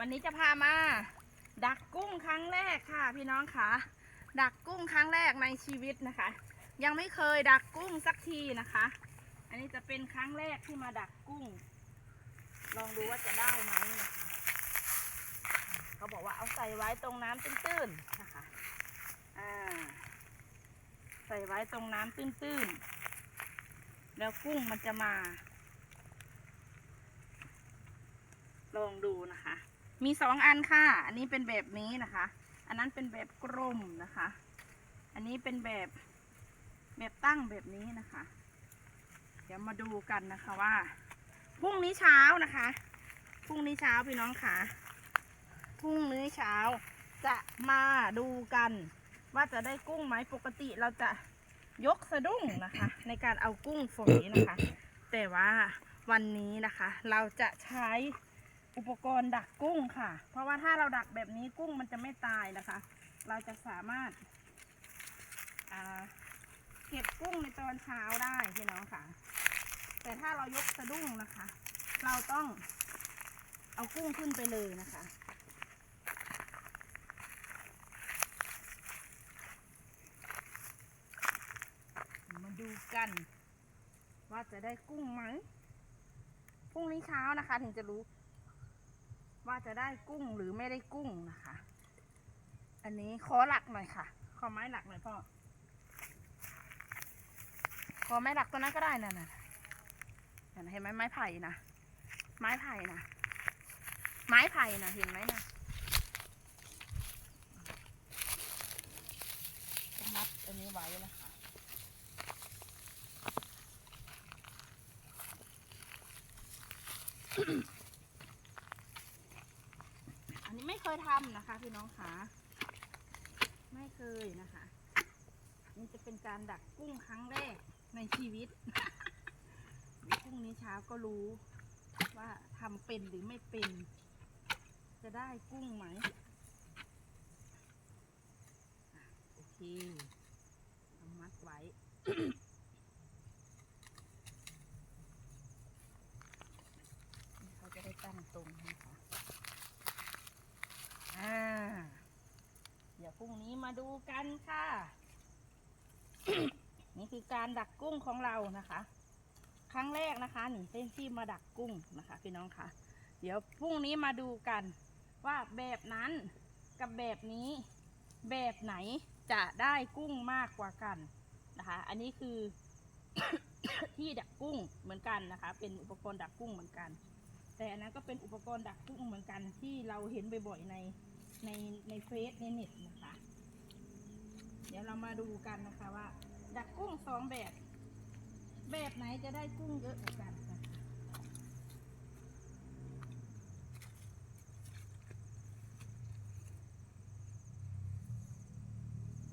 วันนี้จะพามา ดักกุ้งครั้งแรกค่ะ พี่น้องค่ะ ดักกุ้งครั้งแรกในชีวิตนะคะ ยังไม่เคยดักกุ้งสักทีนะคะ อันนี้จะเป็นครั้งแรกที่มาดักกุ้ง ลองดูว่าจะได้ไหมนะคะเขาบอกว่าเอาใส่ไว้ตรงน้ำตื้นๆนะคะอ่าใส่ไว้ตรงน้ำตื้นๆ แล้วกุ้งมันจะมา ลองดูนะคะ มีสองอันค่ะ อันนี้เป็นแบบนี้นะคะ อันนั้นเป็นแบบกลมนะคะ อันนี้เป็นแบบแบบตั้งแบบนี้นะคะ เดี๋ยวมาดูกันนะคะว่าพรุ่งนี้เช้านะคะพรุ่งนี้เช้าพี่น้องค่ะพรุ่งนี้เช้าจะมาดูกัน ว่าจะได้กุ้งไหมปกติเราจะยกสะดุ้งนะคะ ในการเอากุ้งฝอยนะคะ แต่ว่าวันนี้นะคะ เราจะใช้ อุปกรณ์ดักกุ้งค่ะ เพราะว่าถ้าเราดักแบบนี้กุ้งมันจะไม่ตายนะคะ เราจะสามารถาเก็บกุ้งในตอนเช้าได้พี่น้องค่ะ แต่ถ้าเรายกสะดุ้งนะคะ เราต้องเอากุ้งขึ้นไปเลยนะคะมาดูกัน ว่าจะได้กุ้งไหมพรุ่งนี้เช้านะคะถึงจะรู้ ว่าจะได้กุ้งหรือไม่ได้กุ้งนะคะ อันนี้ขอหลักหน่อยค่ะ ขอไม้หลักหน่อยพ่อ ขอไม้หลักตัวนั้นก็ได้น่ะน่ะน่ะเห็นไหมไม้ไผ่นะ ไม้ไผ่นะ ไม้ไผ่นะเห็นไหมนะจะมัดอันนี้ไว้นะคะอันนี้ ไม่เคยทำนะคะ พี่น้องคะไม่เคยนะคะนี่จะเป็นการดักกุ้งครั้งแรกในชีวิตพรุ่งนี้เช้าก็รู้ว่าทำเป็นหรือไม่เป็น จะได้กุ้งไหมโอเคเอามัดไว้ เขาจะได้ตั้งตรงนะคะอ่า เดี๋ยวพรุ่งนี้ มาดูกันค่ะ นี่คือการดักกุ้งของเรานะคะ ครั้งแรกนะคะหนึ่งเส้นที่มาดักกุ้งนะคะ พี่น้องคะเดี๋ยวพรุ่งนี้มาดูกัน ว่าแบบนั้นกับแบบนี้แบบไหนจะได้กุ้งมากกว่ากันนะคะ อันนี้คือที่ดักกุ้งเหมือนกันนะคะ เป็นอุปกรณ์ดักกุ้งเหมือนกัน แต่อันนั้นก็เป็นอุปกรณ์ดักกุ้งเหมือนกันที่เราเห็นบ่อยๆในในในเฟซในเน็ตนะคะเดี๋ยวเรามาดูกันนะคะว่า ดักกุ้งสองแบบ แบบไหนจะได้กุ้งเยอะกว่ากันนะคะ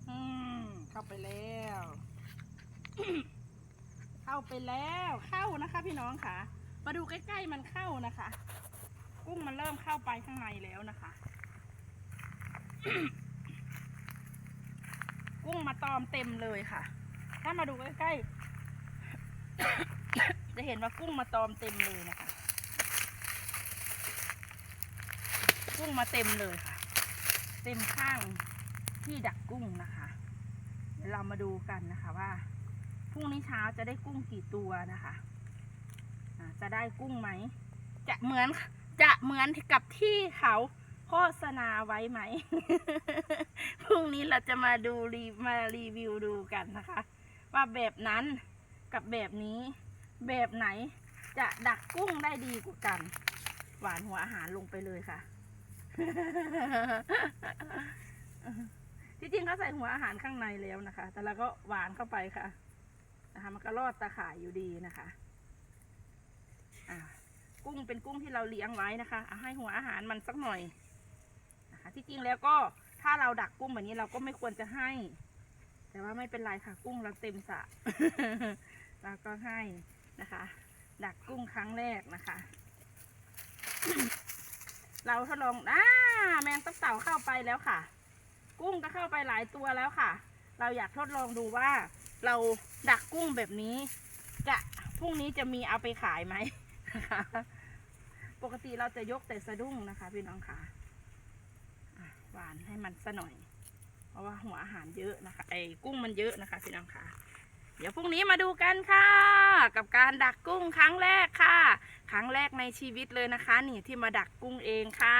อืมเข้าไปแล้ว เข้าไปแล้วเข้านะคะ พี่น้องค่ะ มาดูใกล้ๆมันเข้านะคะ กุ้งมันเริ่มเข้าไปข้างในแล้วนะคะ กุ้งมาตอมเต็มเลยค่ะ ถ้ามาดูใกล้ๆ จะเห็นว่ากุ้งมาตอมเต็มเลยนะคะ กุ้งมาเต็มเลยค่ะ เต็มข้างที่ดักกุ้งนะคะเดี๋ยวเรามาดูกันนะคะว่าพรุ่งนี้เช้าจะได้กุ้งกี่ตัวนะคะจะได้กุ้งไหม จะเหมือนจะเหมือนกับที่เขา ฆษณาไว้ไหม พรุ่งนี้เราจะมาดูรีมารีวิวดูกันนะคะ ว่าแบบนั้นกับแบบนี้ แบบไหนจะดักกุ้งได้ดีกว่ากัน หวานหัวอาหารลงไปเลยค่ะ ที่จริงเขาใส่หัวอาหารข้างในแล้วนะคะ แต่เราก็หวานเข้าไปค่ะ นะคะ มันก็รอดตาข่ายอยู่ดีนะคะอ่ากุ้งเป็นกุ้งที่เราเลี้ยงไว้นะคะเอาให้หัวอาหารมันสักหน่อย นะคะ ที่จริงแล้วก็ถ้าเราดักกุ้งแบบนี้เราก็ไม่ควรจะให้ แต่ว่าไม่เป็นไรค่ะกุ้งเราเต็มสระเราก็ให้นะคะ ดักกุ้งครั้งแรกนะคะ เราทดลองอ่าแมงตับเต่าเข้าไปแล้วค่ะ กุ้งก็เข้าไปหลายตัวแล้วค่ะ เราอยากทดลองดูว่า เราดักกุ้งแบบนี้ จะพรุ่งนี้จะมีเอาไปขายไหมนะคะปกติเราจะยกแต่สะดุ้งนะคะพี่น้องค่ะอะ หวานให้มันซะหน่อย เพราะว่าหัวอาหารเยอะนะคะ ไอ้กุ้งมันเยอะนะคะพี่น้องค่ะเดี๋ยวพรุ่งนี้มาดูกันค่ะ กับการดักกุ้งครั้งแรกค่ะ ครั้งแรกในชีวิตเลยนะคะ นี่ที่มาดักกุ้งเองค่ะ